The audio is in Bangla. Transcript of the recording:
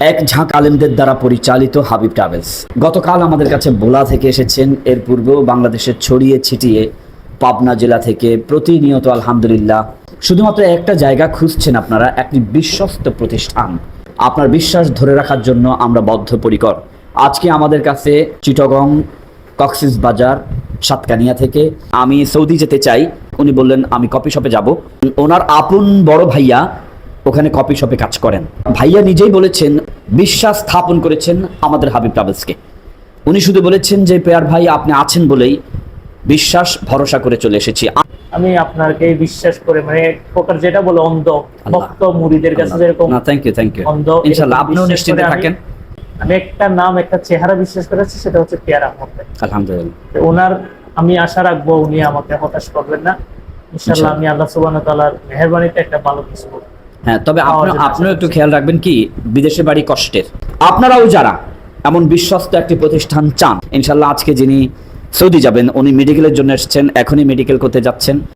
এক ঝাঁক আলেমদের দ্বারা পরিচালিত হাবিব ট্রাভেলস। গতকাল আমাদের কাছে বোলা থেকে এসেছেন। এর পূর্বেও বাংলাদেশে ছড়িয়ে ছিটিয়ে পাবনা জেলা থেকে প্রতিনিয়ত আলহামদুলিল্লাহ। শুধুমাত্র একটা জায়গা খুঁজছেন আপনারা, একটি বিশ্বস্ত প্রতিষ্ঠান। আপনার বিশ্বাস ধরে রাখার জন্য আমরা বদ্ধপরিকর। আজকে আমাদের কাছে চিটগং কক্সিস বাজার, সাতকানিয়া থেকে। আমি সৌদি যেতে চাই। উনি বললেন, আমি কপি শপে যাব। ওনার আপন বড় ভাইয়া ওখানে কফি শপে কাজ করেন। ভাইয়া নিজেই বলেছেন বিশ্বাস স্থাপন করেছেন আমাদের হাবিব ট্রাভেলসকে। উনি শুধু বলেছেন যে পেয়ার ভাই আপনি আছেন বলেই বিশ্বাস ভরসা করে চলে এসেছি। আমি আপনাকে বিশ্বাস করে মানে প্রকার যেটা বলে অন্ধ ভক্ত মুড়িদের কাছে যেরকম না থ্যাংক ইউ থ্যাংক ইউ অন্ধ ইনশাল্লাহ এরকম আপনিও নিশ্চিন্তে থাকেন। আমি একটা নাম একটা চেহারা বিশ্বাস করেছি সেটা হচ্ছে পেয়ার আহমদ আলহামদুলিল্লাহ। ওনার আমি আশা রাখব উনি আমাকে হতাশ করবেন না। ইনশাল্লাহ আমি আল্লাহ সুবহানাহু ওয়া তাআলার মেহেরবানিতে একটা ভালো কিছু করব। হ্যাঁ তবে পাওয়া আপনি আপনিও একটু খেয়াল রাখবেন কি বিদেশে বাড়ি কষ্টের। আপনারাও যারা এমন বিশ্বস্ত একটি প্রতিষ্ঠান চান ইনশাল্লাহ আজকে যিনি সৌদি যাবেন উনি মেডিকেলের জন্য এসছেন এখনই মেডিকেল করতে যাচ্ছেন।